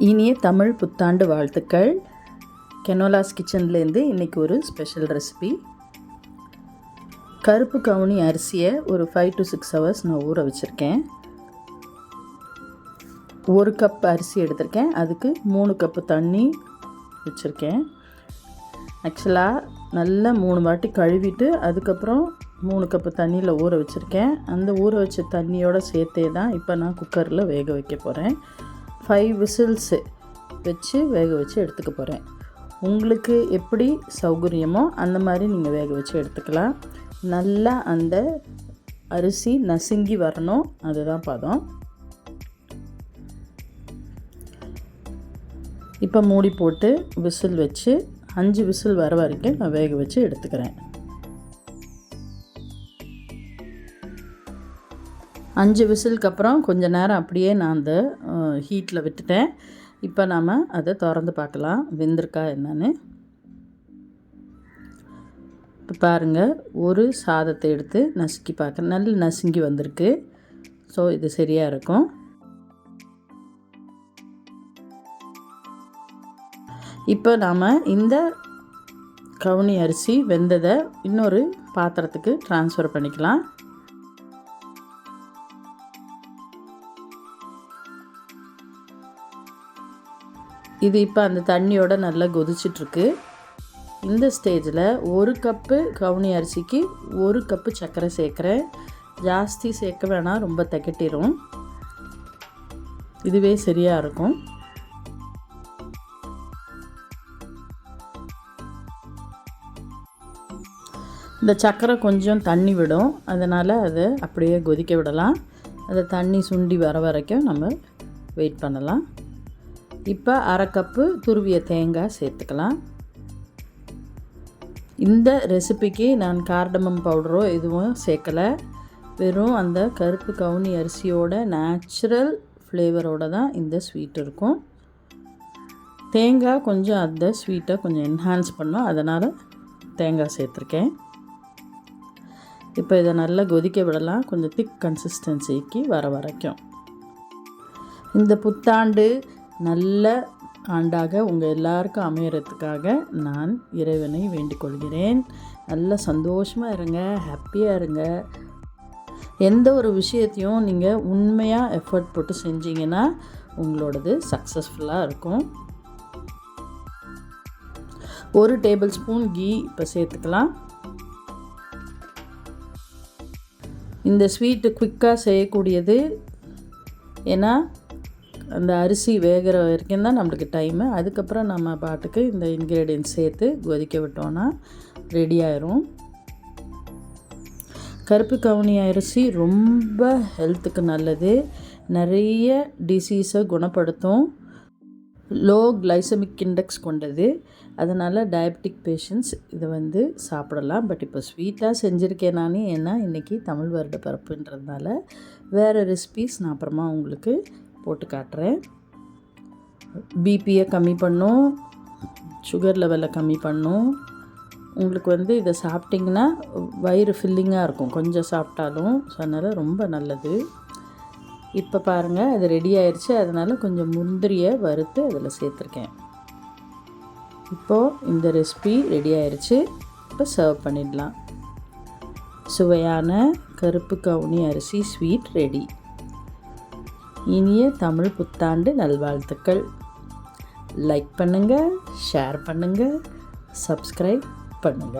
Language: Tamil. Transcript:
இனிய தமிழ் புத்தாண்டு வாழ்த்துக்கள். கெனோலாஸ் கிச்சன்லேருந்து இன்றைக்கி ஒரு ஸ்பெஷல் ரெசிபி கருப்பு கவுனி அரிசியை ஒரு ஃபைவ் டு சிக்ஸ் ஹவர்ஸ் நான் ஊற வச்சுருக்கேன். ஒரு கப் அரிசி எடுத்திருக்கேன். அதுக்கு மூணு கப்பு தண்ணி வச்சுருக்கேன். ஆக்சுவலாக நல்லா மூணு வாட்டி கழுவிட்டு அதுக்கப்புறம் மூணு கப்பு தண்ணியில் ஊற வச்சுருக்கேன். அந்த ஊற வச்ச தண்ணியோடு சேர்த்தே தான் இப்போ நான் குக்கரில் வேக வைக்க போகிறேன் ஃபைவ் விசில்ஸு வச்சு வேக வச்சு எடுத்துக்க போகிறேன் உங்களுக்கு எப்படி சௌகரியமோ அந்த மாதிரி நீங்கள் வேக வச்சு எடுத்துக்கலாம். நல்லா அந்த அரிசி நசுங்கி வரணும். அதுதான் பதம். இப்போ மூடி போட்டு விசில் வச்சு அஞ்சு விசில் வர வரைக்கும் நான் வேக வச்சு எடுத்துக்கிறேன். அஞ்சு விசிலுக்கு அப்புறம் கொஞ்ச நேரம் அப்படியே நான் அந்த ஹீட்டில் விட்டுட்டேன். இப்போ நாம் அதை திறந்து பார்க்கலாம். வெந்திருக்கா என்னன்னு. இப்போ பாருங்கள் ஒரு சாதத்தை எடுத்து நசுக்கி பார்க்க நல்ல நசுங்கி வந்திருக்கு. ஸோ இது சரியாக இருக்கும். இப்போ நாம் இந்த கவுனி அரிசி வெந்ததை இன்னொரு பாத்திரத்துக்கு ட்ரான்ஸ்ஃபர் பண்ணிக்கலாம். இது இப்போ அந்த தண்ணியோட நல்லா கொதிச்சிட்ருக்கு. இந்த ஸ்டேஜில் ஒரு கப்பு கவுனி அரிசிக்கு ஒரு கப்பு சர்க்கரை சேர்க்குறேன். ஜாஸ்தி சேர்க்க வேணாம் ரொம்ப தக்கட்டிடும் இதுவே சரியாக இருக்கும். இந்த சர்க்கரை கொஞ்சம் தண்ணி விடும். அதனால் அதை அப்படியே கொதிக்க விடலாம். அதை தண்ணி சுண்டி வர வரைக்கும் நம்ம வெயிட் பண்ணலாம். இப்போ அரை கப்பு துருவிய தேங்காய் சேர்த்துக்கலாம். இந்த ரெசிபிக்கு நான் கார்டமம் பவுடரோ எதுவும் சேர்க்கலை. வெறும் அந்த கருப்பு கவுனி அரிசியோட நேச்சுரல் ஃப்ளேவரோடு தான் இந்த ஸ்வீட் இருக்கும். தேங்காய் கொஞ்சம் அந்த ஸ்வீட்டை கொஞ்சம் என்ஹான்ஸ் பண்ணோம். அதனால் தேங்காய் சேர்த்துருக்கேன். இப்போ இதை நல்லா கொதிக்க விடலாம். கொஞ்சம் திக் கன்சிஸ்டன்சிக்கு வர வரைக்கும். இந்த புத்தாண்டு நல்ல ஆண்டாக உங்கள் எல்லாருக்கும் அமையறதுக்காக நான் இறைவனை வேண்டிக்கொள்கிறேன். நல்ல சந்தோஷமாக இருங்க ஹாப்பியாக இருங்க. எந்த ஒரு விஷயத்தையும் நீங்கள் உண்மையாக எஃபர்ட் போட்டு செஞ்சீங்கன்னா உங்களோடது சக்ஸஸ்ஃபுல்லாக இருக்கும். ஒரு டேபிள் ஸ்பூன் கீ இப்போ சேர்த்துக்கலாம். இந்த ஸ்வீட்டு குயிக்காக செய்யக்கூடியது ஏன்னா அந்த அரிசி வேகிற வரைக்கும் தான் நம்மளுக்கு டைமு அதுக்கப்புறம் நம்ம பாட்டுக்கு இந்த இன்க்ரீடியன்ட் சேர்த்து கொதிக்க விட்டோன்னா ரெடி ஆயிரும். கருப்பு கவுனி அரிசி ரொம்ப ஹெல்த்துக்கு நல்லது. நிறைய டிசீஸை குணப்படுத்தும். லோ கிளைசமிக் இண்டெக்ஸ் கொண்டது. அதனால் டயபெட்டிக் பேஷண்ட்ஸ் இதை வந்து சாப்பிடலாம். பட் இப்போ ஸ்வீட்டாக செஞ்சுருக்கேன் நான். ஏன்னா இன்றைக்கி தமிழ் வருட பரப்புன்றதுனால வேறு ரெசிபீஸ் நான் அப்புறமா உங்களுக்கு போட்டு காட்டுறேன். பிபியை கம்மி பண்ணும். சுகர் லெவலை கம்மி பண்ணும். உங்களுக்கு வந்து இதை சாப்பிட்டிங்கன்னா வயிறு ஃபில்லிங்காக இருக்கும். கொஞ்சம் சாப்பிட்டாலும். ஸோ அதனால் ரொம்ப நல்லது. இப்போ பாருங்கள் அது ரெடி ஆயிடுச்சு அதனால் கொஞ்சம் முந்திரியை வறுத்து அதில் சேர்த்துருக்கேன். இப்போது இந்த ரெசிபி ரெடி ஆயிடுச்சு இப்போ சர்வ் பண்ணிடலாம். சுவையான கருப்பு கவுனி அரிசி ஸ்வீட் ரெடி இனிய தமிழ் புத்தாண்டு நல்வாழ்த்துக்கள். லைக் பண்ணுங்கள் ஷேர் பண்ணுங்கள் சப்ஸ்கிரைப் பண்ணுங்கள்